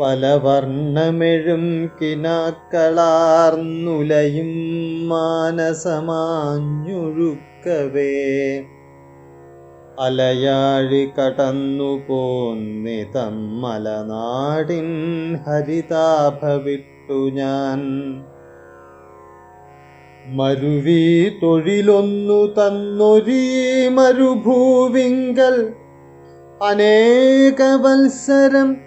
പല വർണമെഴും കിനാക്കളാർന്നുലയും മാനസമാഞ്ഞൊഴുക്കവേ. അലയാഴി കടന്നു പോന്നിതം മലനാടിൻ ഹരിതാഭവിട്ടു ഞാൻ. മരുവി തൊഴിലൊന്നു തന്നൊരീ മരുഭൂവിങ്കൽ അനേക വത്സരം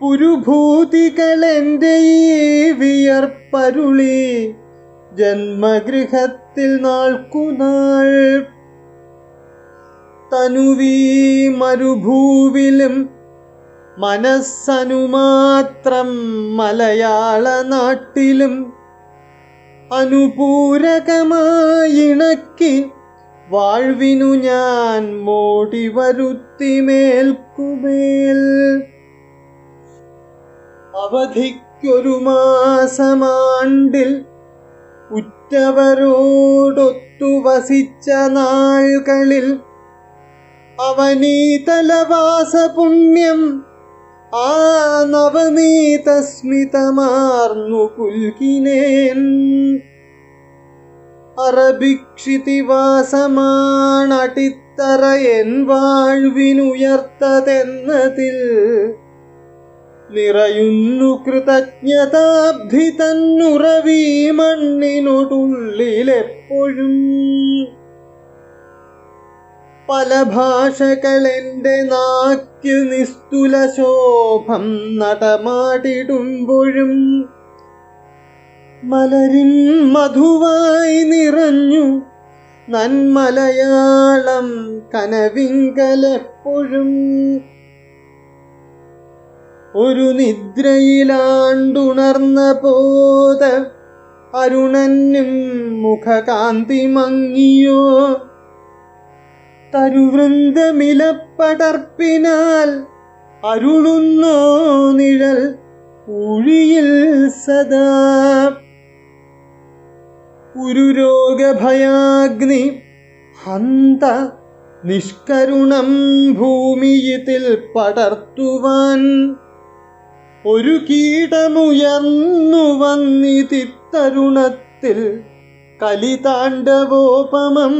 പുരുഭൂതികളെന്റെ ഈ വിയർപ്പരുളി ജന്മഗൃഹത്തിൽ നാൾക്കുനാൾ. തനുവീ മരുഭൂവിലും മനസ്സനുമാത്രം മലയാള നാട്ടിലും അനുപൂരകമായിണക്കി വാഴ്വിനു ഞാൻ മോടി വരുത്തിമേൽക്കുമേൽ അവധിക്കൊരു മാസമാണ്ടിൽ ഉറ്റവരോടൊത്തു വസിച്ച നാളുകളിൽ അവനീതലവാസ പുണ്യം ആ നവനീതസ്മിതമാർന്നു കുൽകിനേൻ. അറബിക്ഷിതിവാസമാണടിത്തറയൻ വാഴ്വിനുയർത്തതെന്നതിൽ നിറയുന്നു കൃതജ്ഞതാബ്ധി തന്നുറവീ മണ്ണിനൊടുള്ളിലെപ്പോഴും പല ഭാഷകളെന്റെ നാക്കു നിസ്തുല ശോഭം നടമാടിടുമ്പോഴും മലരിൻ മധുവായി നിറഞ്ഞു നന്മലയാളം കനവിങ്കലെപ്പോഴും. ഒരു നിദ്രയിലാണ്ടുണർന്ന പോത അരുണനും മുഖകാന്തി മങ്ങിയോ? തരുവൃന്ദമിലപ്പടർപ്പിനാൽ അരുളുന്നോ നിഴൽ ഉഴിയിൽ സദാ. ഒരു രോഗഭയാഗ്നി ഹന്ത നിഷ്കരുണം ഭൂമിയിൽ പടർത്തുവാൻ ഒരു കീടമുയർന്നു വന്നിതിത്തരുണത്തിൽ കലിതാണ്ഡവോപമം.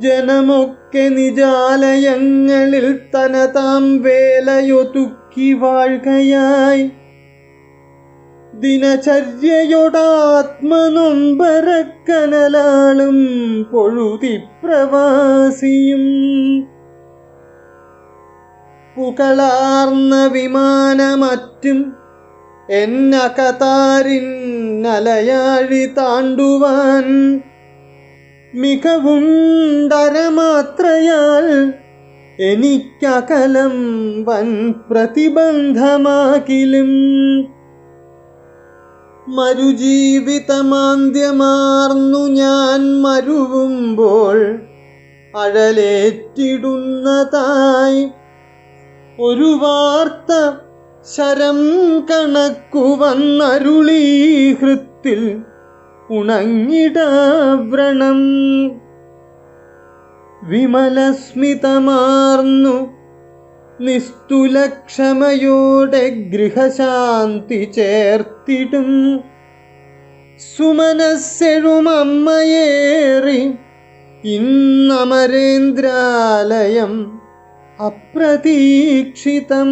ജനമൊക്കെ നിജാലയങ്ങളിൽ തനതാം വേലയൊതുക്കി വാഴുകയായി. ദിനചര്യയൊടാത്മനൊമ്പരക്കനലാളും പൊഴുതിപ്രവാസിയും പുകളാർന്ന വിമാനമറ്റും എന്നകതാരിൻ അലയാഴി താണ്ടുവാൻ മികവുണ്ടരമാത്രയാൽ എനിക്കകലം വൻ പ്രതിബന്ധമാകിലും. മരുജീവിതമാന്ദ്യമാർന്നു ഞാൻ മരുവുമ്പോൾ അഴലേറ്റിടുന്നതായി ഒരു വാർത്ത ശരം കണക്കു വന്നരുളീ ഹൃത്തിൽ ഉണങ്ങിടവ്രണം വിമലസ്മിതമാർന്നു നിസ്തുലക്ഷമയോടെ ഗൃഹശാന്തി ചേർത്തിടും. സുമനസ്സെഴുമമ്മയേറി ഇന്നമരേന്ദ്രാലയം അപ്രതീക്ഷിതം.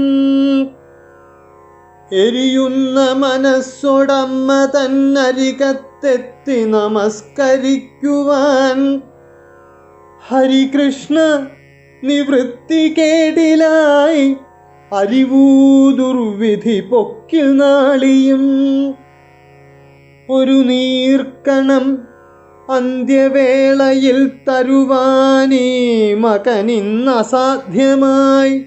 എരിയുന്ന മനസ്സോടമ്മ തന്നരികത്തെത്തി നമസ്കരിക്കുവാൻ. ഹരികൃഷ്ണ നിവൃത്തി കേടിലായി അറിവൂ ദുർവിധി പൊക്കിൽ നാളിയും. ഒരു നീർക്കണം അന്ത്യവേളയിൽ തരുവാനീ മകനിന്നസാധ്യമായി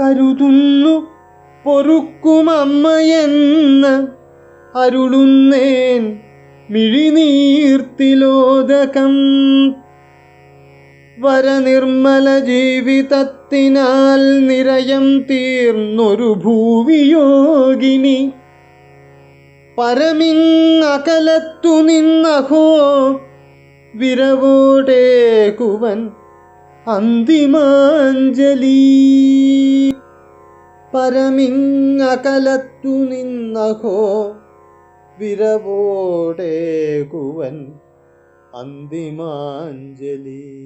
കരുതുന്നു പൊറുക്കുമമ്മയെന്ന് അരുളുന്നേൻ മിഴിനീർത്തിലോദകം. വരനിർമ്മല ജീവിതത്തിനാൽ നിരയം തീർന്നൊരു ഭൂവിയോഗിനി. പരമിങ്ങകലത്തു നിന്നഹോ വിരവോടേകുവൻ അന്തിമാഞ്ജലി. പരമിങ്ങകലത്തു നിന്നഹോ വിരവോടെ കുവൻ അന്തിമാഞ്ജലി.